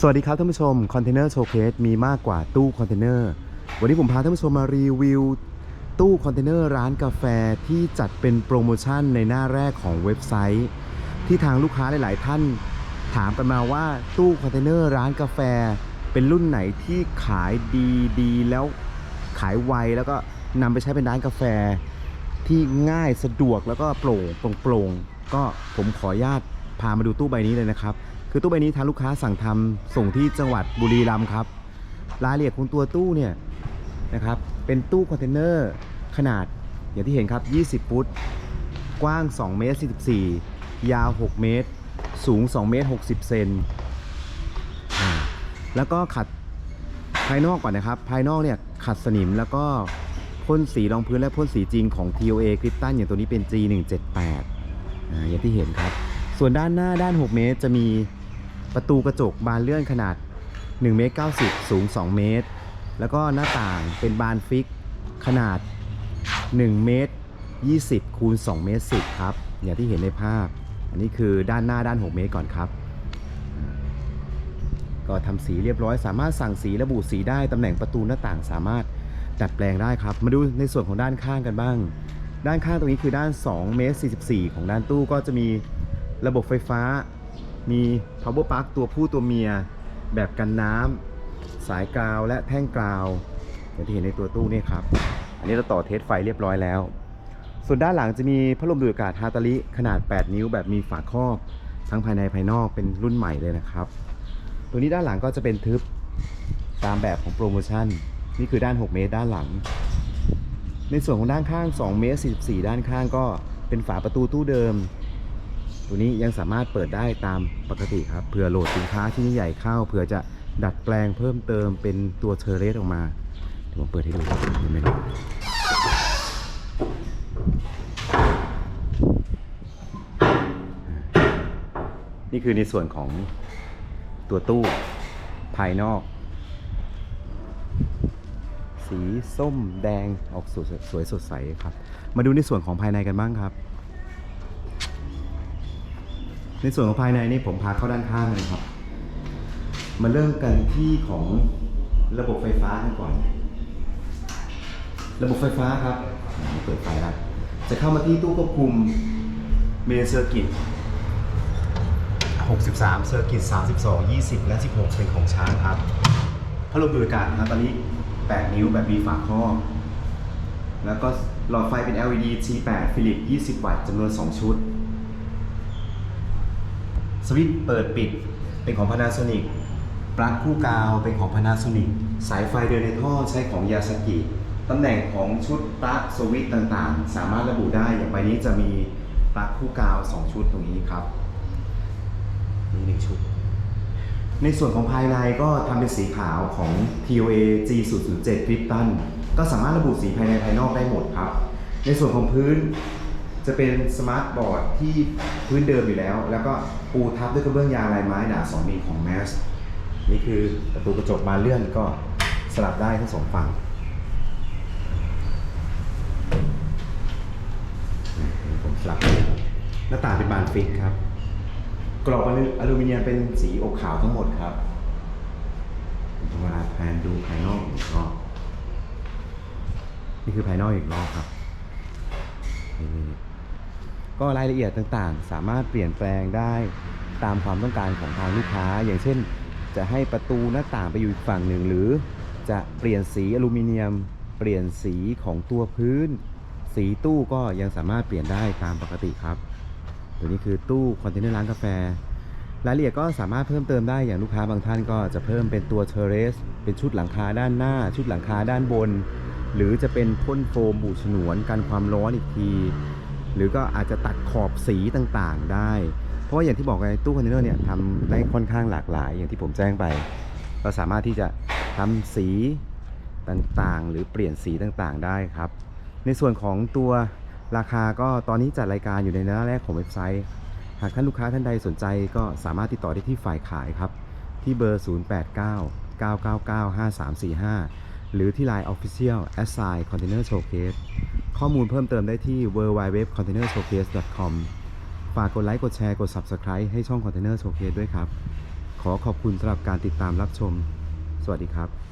สวัสดีครับท่านผู้ชมคอนเทนเนอร์โชว์เคสมีมากกว่าตู้คอนเทนเนอร์วันนี้ผมพาท่านผู้ชมมารีวิว ตู้คอนเทนเนอร์ร้านกาแฟที่จัดเป็นโปรโมชั่นในหน้าแรกของเว็บไซต์ ที่ทางลูกค้าหลาย ๆ ท่าน ถามกันมาว่าตู้คอนเทนเนอร์ร้านกาแฟ เป็นรุ่นไหนที่ขายดีดีแล้วขายไวแล้วก็นำไปใช้เป็นร้านกาแฟ ที่ง่ายสะดวกแล้วก็โปร่งโปร่งโปร่งก็ผมขออนุญาตพามาดูตู้ใบนี้เลยนะครับ คือตู้ใบนี้ทางลูกค้าสั่งทำส่งที่จังหวัดบุรีรัมย์ครับ รายละเอียดของตัวตู้เนี่ยนะครับ เป็นตู้คอนเทนเนอร์ขนาดอย่างที่เห็นครับ 20 ฟุต กว้าง 2 เมตร 44 ยาว 6 เมตร สูง 2 เมตร 60 เซน แล้วก็ขัดภายนอกก่อนนะครับ ภายนอกเนี่ยขัดสนิมแล้วก็พ่นสีรองพื้นและพ่นสีจริงของ TOA คริปตันอย่างตัวนี้เป็น G178 อ่าอย่างที่เห็นครับ ส่วนด้านหน้าด้าน 6 เมตรจะมี ประตูกระจกบานเลื่อนขนาด1เมตร90 สูง 2 เมตร แล้วก็หน้าต่างเป็นบานฟิกขนาด1เมตร20 คูณ 2 เมตร 10 ครับ อย่างที่เห็นในภาพ อันนี้คือด้านหน้าด้าน 6 เมตรก่อนครับ ก็ทำสีเรียบร้อย สามารถสั่งสีระบุสีได้ตำแหน่งประตูหน้าต่างสามารถดัดแปลงได้ครับ มาดูในส่วนของด้านข้างกันบ้าง ด้านข้างตรงนี้คือด้าน2เมตร44 ของด้านตู้ก็จะมีระบบไฟฟ้า มี power plug ตัวผู้ตัวเมีย แบบกันน้ำสายกาวและแท่งกาวอย่างที่เห็นในตัวตู้นี่ครับ อันนี้เราต่อเทสไฟเรียบร้อยแล้ว ส่วนด้านหลังจะมีพัดลมดูดอากาศฮาตาลิขนาด 8 นิ้วแบบมีฝาครอบ ทั้งภายในภายนอกเป็นรุ่นใหม่เลยนะครับ ตัวนี้ด้านหลังก็จะเป็นทึบตามแบบของโปรโมชั่น นี่คือด้าน 6 เมตรด้านหลัง ในส่วนของด้านข้าง 2 เมตร 44 ด้านข้างก็เป็นฝาประตูตู้เดิม ตัวนี้ยังสามารถเปิดได้ตามปกติครับเผื่อโหลดสินค้าที่ใหญ่เข้าเผื่อจะดัดแปลงเพิ่มเติมเป็นตัวเทอร์เรสออกมาเดี๋ยวผมเปิดให้ดูครับเห็นไหมครับนี่คือในส่วนของตัวตู้ภายนอก สีส้มแดงออกสวยสวยสดใสครับ มาดูในส่วนของภายในกันบ้างครับ ในส่วนของภายในนี่ผมพาเข้าด้านข้างเลยครับ มาเริ่มกันที่ของระบบไฟฟ้ากันก่อน ระบบไฟฟ้าครับเปิดไฟแล้วจะเข้ามาที่ตู้ควบคุมเมนเซอร์กิต63เซอร์กิต32 20 และ 16 เป็นของช้างครับพัดลมดูดอากาศนะตอนนี้ 8 นิ้วแบบมีฝาครอบ แล้วก็หลอดไฟเป็น LED G8 ฟิลิป20 วัตต์จำนวน 2 ชุด สวิตช์เปิดปิดเป็นของ Panasonic ปลั๊กคู่กาวเป็นของ Panasonic สายไฟเดินในท่อใช้ของยาสกิตำแหน่งของชุดปลั๊กสวิตช์ต่างๆ สามารถระบุได้อย่างใบนี้จะมีปลั๊กคู่กาว 2 ชุดตรงนี้ครับนี่หนึ่งชุด ในส่วนของภายในก็ทำเป็นสีขาวของ TOA G007 คริปตันก็สามารถระบุสีภายในภายนอกได้หมดครับ ในส่วนของพื้น จะเป็นสมาร์ทบอร์ดที่พื้นเดิมอยู่แล้ว แล้วก็ปูทับด้วยกระเบื้องยางลายไม้หนา2มิลของ MAS นี่คือประตูกระจกบานเลื่อนก็สลับได้ทั้งสองฝั่งผมสลับหน้าต่างเป็นบานฟิกครับ กรอบอลูอลูมิเนียมเป็นสีอกขาวทั้งหมดครับผมจะมาแผนดูภายนอกอีกรอบนี่คือภายนอกอีกรอบครับนี่ ก็รายละเอียดต่างๆ สามารถเปลี่ยนแปลงได้ตามความต้องการของทางลูกค้า อย่างเช่น จะให้ประตูหน้าต่างไปอยู่อีกฝั่งหนึ่ง หรือจะเปลี่ยนสีอลูมิเนียม เปลี่ยนสีของตัวพื้น สีตู้ก็ยังสามารถเปลี่ยนได้ตามปกติครับ ตัวนี้คือตู้คอนเทนเนอร์ร้านกาแฟ รายละเอียดก็สามารถเพิ่มเติมได้อย่างลูกค้าบางท่านก็จะเพิ่มเป็นตัวเทเรส เป็นชุดหลังคาด้านหน้า ชุดหลังคาด้านบน หรือจะเป็นพ่นโฟมบูดฉนวนกันความร้อนอีกที หรือก็อาจจะตัดขอบสีต่างๆได้ เพราะอย่างที่บอกไงตู้คอนเทนเนอร์เนี่ยทำได้ค่อนข้างหลากหลาย อย่างที่ผมแจ้งไป เราสามารถที่จะทำสีต่างๆ หรือเปลี่ยนสีต่างๆได้ครับ ในส่วนของตัวราคาก็ตอนนี้จัดรายการอยู่ในหน้าแรกของเว็บไซต์ หากท่านลูกค้าท่านใดสนใจก็สามารถติดต่อได้ที่ฝ่ายขายครับ ที่เบอร์ 089 999 5345 หรือที่ Line Official Assign Container Showcase ข้อมูลเพิ่มเติมได้ที่ www.containershowcase.com ฝากกดไลค์ กดแชร์ กด Subscribe ให้ช่อง Container Showcase ด้วยครับ ขอขอบคุณสำหรับการติดตามรับชม สวัสดีครับ